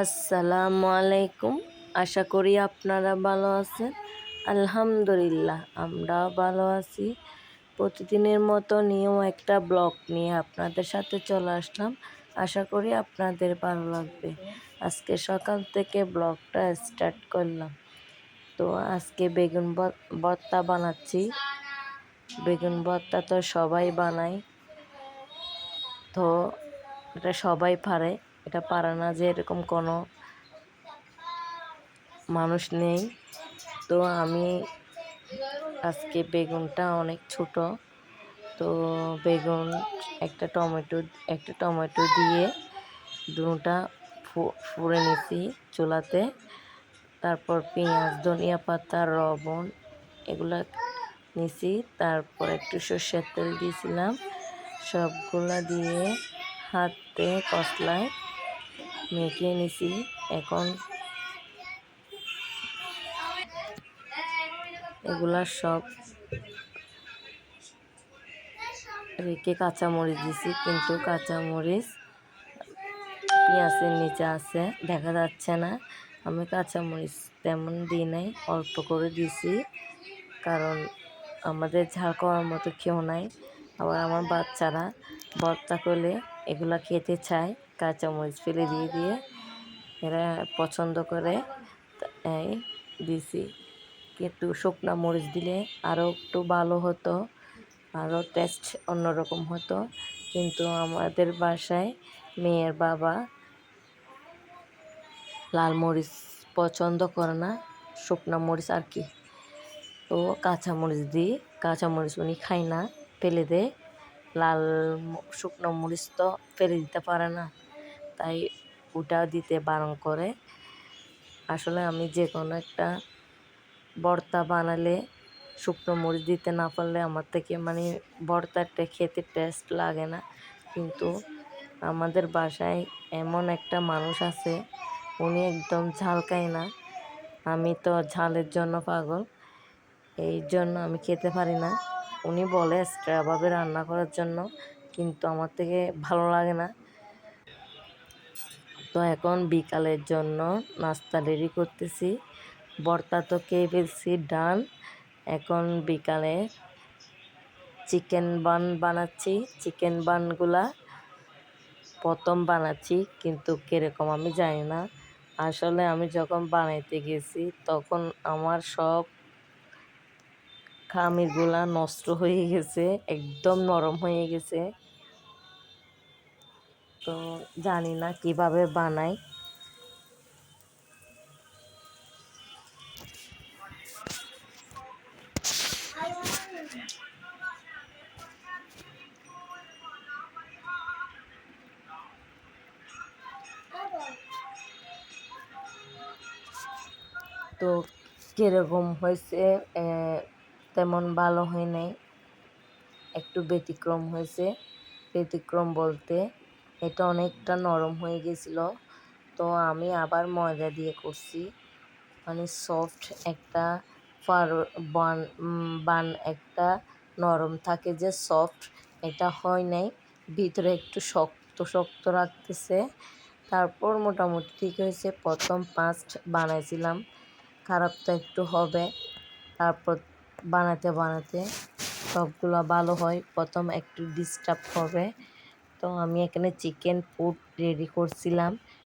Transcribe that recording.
আসসালামু আলাইকুম আশা করি আপনারা ভালো আছেন। আলহামদুলিল্লাহ, আমরাও ভালো আছি। প্রতিদিনের মতো নিয়েও একটা ব্লগ নিয়ে আপনাদের সাথে চলে আসলাম। আশা করি আপনাদের ভালো লাগবে। আজকে সকাল থেকে ব্লগটা স্টার্ট করলাম। তো আজকে বেগুন ভর্তা বানাচ্ছি। বেগুন ভর্তা তো সবাই বানায়। তো এটা সবাই পারে। এটা পারে না যে এরকম কোনো মানুষ নেই। তো আমি আজকে বেগুনটা অনেক ছোট। তো বেগুন একটা টমেটো একটা টমেটো দিয়ে দুটা ফুড়ে নিছি চুলাতে। তারপর পেঁয়াজ, ধনিয়া পাতা লবণ এগুলা নিছি। তারপর একটু সর্ষের তেল দিয়েছিলাম। সবগুলা দিয়ে হাতে কসলায় মেখে নিছি, এখন এগুলা সব রেখে কাঁচামরিচ দিছি, কিন্তু কাঁচামরিচ পেঁয়াজের নিচে আছে, দেখা যাচ্ছে না। আমি কাঁচামরিচ তেমন দিই নাই, অল্প করে দিছি, কারণ আমাদের ঝাল করার মতো কেউ নাই। আবার আমার বাচ্চারা ভর্তা করলে এগুলা খেতে চায়। কাঁচামরিচ ফেলে দিয়ে দিয়ে এরা পছন্দ করে এই দিছি। কিন্তু শুকনা মরিচ দিলে আরও একটু ভালো হতো, আরও টেস্ট অন্যরকম হতো। কিন্তু আমাদের বাসায় মেয়ের বাবা লাল মরিচ পছন্দ করে না, শুকনা মরিচ আর কি। তো কাঁচা মরিচ দিই কাঁচা মরিচ উনি খায় না, ফেলে দেয়। লাল শুকনো মরিচ তো ফেলে দিতে পারে না। তাই ওটা দিতে বারণ করে। আসলে আমি যে কোনো একটা ভর্তা বানালে, শুকনো মরিচ দিতে না পারলে আমার থেকে মানে ভর্তাটা খেতে টেস্ট লাগে না। কিন্তু আমাদের বাসায় এমন একটা মানুষ আছে, উনি একদম ঝাল খায় না। আমি তো ঝালের জন্য পাগল, এই জন্য আমি খেতে পারি না। উনি বলে এক্সট্রাভাবে রান্না করার জন্য। কিন্তু আমার থেকে ভালো লাগে না। তো এখন বিকালের জন্য নাস্তা রেডি করতেছি। বর্তা তো খেয়ে ফেলছি, ডান। এখন বিকালে চিকেন বান বানাচ্ছি। চিকেন বানগুলা প্রথম বানাচ্ছি, কিন্তু কীরকম আমি জানি না। আসলে আমি যখন বানাইতে গেছি, তখন আমার সব খামিরগুলা নষ্ট হয়ে গেছে, একদম নরম হয়ে গেছে। তো জানি না কীভাবে বানাই। তো কীরকম হয়েছে? তেমন ভালো হয় নাই। একটু ব্যতিক্রম হয়েছে। ব্যতিক্রম বলতে এটা অনেকটা নরম হয়ে গেছিল। তো আমি আবার ময়দা দিয়ে করছি। মানে সফট একটা ফার, বান বান একটা নরম থাকে যে সফট এটা হয় নাই। ভিতরে একটু শক্ত শক্ত রাখতেছে। তারপর মোটামুটি ঠিক হয়েছে, প্রথম ফার্স্ট বানাইছিলাম। খারাপ তো একটু হবে। তারপর বানাতে বানাতে সবগুলো ভালো হয়। প্রথম একটু ডিস্টার্ব হবে। তো আমি এখানে চিকেন ফুড রেডি করছিলাম।